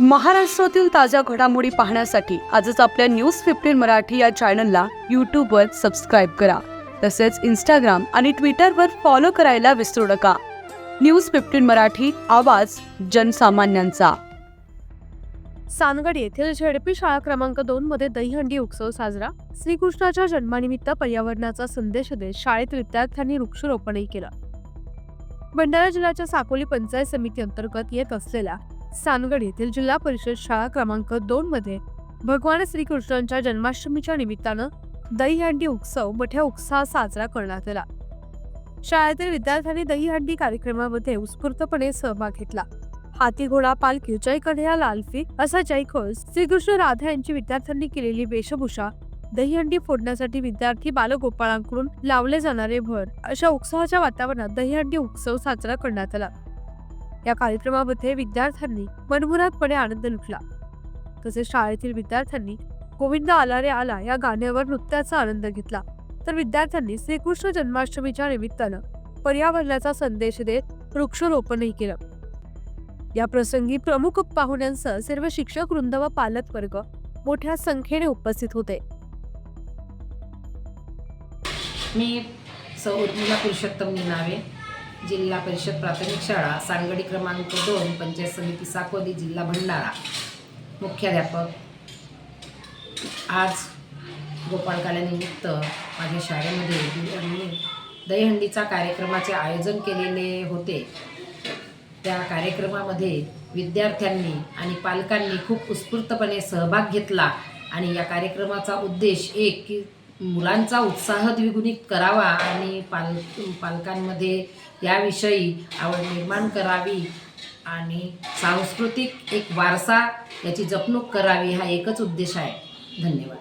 महाराष्ट्रातील ताज्या घडामोडी पाहण्यासाठी आजच आपल्या न्यूज फिफ्टीन मराठी या चॅनलला यूट्यूबवर सबस्क्राईब करा. तसेच इंस्टाग्राम आणि ट्विटरवर फॉलो करायला विसरू नका. न्यूज फिफ्टीन मराठी आवाज जनसामान्यांचा. सानगड येथील झेडपी शाळा क्रमांक दोन मध्ये दहीहंडी उत्सव साजरा. श्रीकृष्णाच्या जन्मानिमित्त पर्यावरणाचा संदेश देत शाळेत विद्यार्थ्यांनी वृक्षारोपणही केलं. भंडारा जिल्ह्याच्या साकोली पंचायत समिती अंतर्गत येत असलेल्या सानगड येथील जिल्हा परिषद शाळा क्रमांक दोन मध्ये भगवान श्रीकृष्णांच्या जन्माष्टमीच्या निमित्तानं दहीहंडी उत्सव मोठ्या उत्साहात साजरा करण्यात आला. शाळेतील विद्यार्थ्यांनी दहीहंडी कार्यक्रमामध्ये उत्स्फूर्तपणे सहभाग घेतला. हाती घोडा पालखी जय कन्हैया लालफी असा जयघोष श्रीकृष्ण राधा यांची विद्यार्थ्यांनी केलेली वेशभूषा दहीहंडी फोडण्यासाठी विद्यार्थी बालगोपाळांकडून लावले जाणारे भर अशा उत्साहाच्या वातावरणात दहीहंडी उत्सव साजरा करण्यात आला. या कार्यक्रमामध्ये विद्यार्थ्यांनी मनमुरातपणे आनंद लुटला. तसेच शाळेतील विद्यार्थ्यांनी गोविंद आला रे आला या गाण्यावर नृत्याचा आनंद घेतला. तर विद्यार्थ्यांनी श्रीकृष्ण जन्माष्टमीच्या निमित्तानं पर्यावरणाचा संदेश देत वृक्षारोपणही केलं. या प्रसंगी प्रमुख पाहुण्यांसह सर्व शिक्षक वृंद व पालक वर्ग मोठ्या संख्येने उपस्थित होते. मी सौ उर्मिला पुरुषोत्तम निनावे जिल्हा परिषद प्राथमिक शाळा सांगडी क्रमांक दोन पंचायत समिती साकोली जिल्हा भंडारा. मुख्याध्यापक. आज गोपाळकाल्यानिमित्त माझ्या शाळेमध्ये दहीहंडीचा कार्यक्रमाचे आयोजन केलेले होते. त्या कार्यक्रमामध्ये विद्यार्थ्यांनी आणि पालकांनी खूप उत्स्फूर्तपणे सहभाग घेतला आणि या कार्यक्रमाचा उद्देश एक की मुलांचा उत्साह द्विगुणित करावा आणि पाल पालकांमध्ये याविषयी आवड निर्माण करावी आणि सांस्कृतिक एक वारसा याची जपणूक करावी हा एकच उद्देश आहे. धन्यवाद.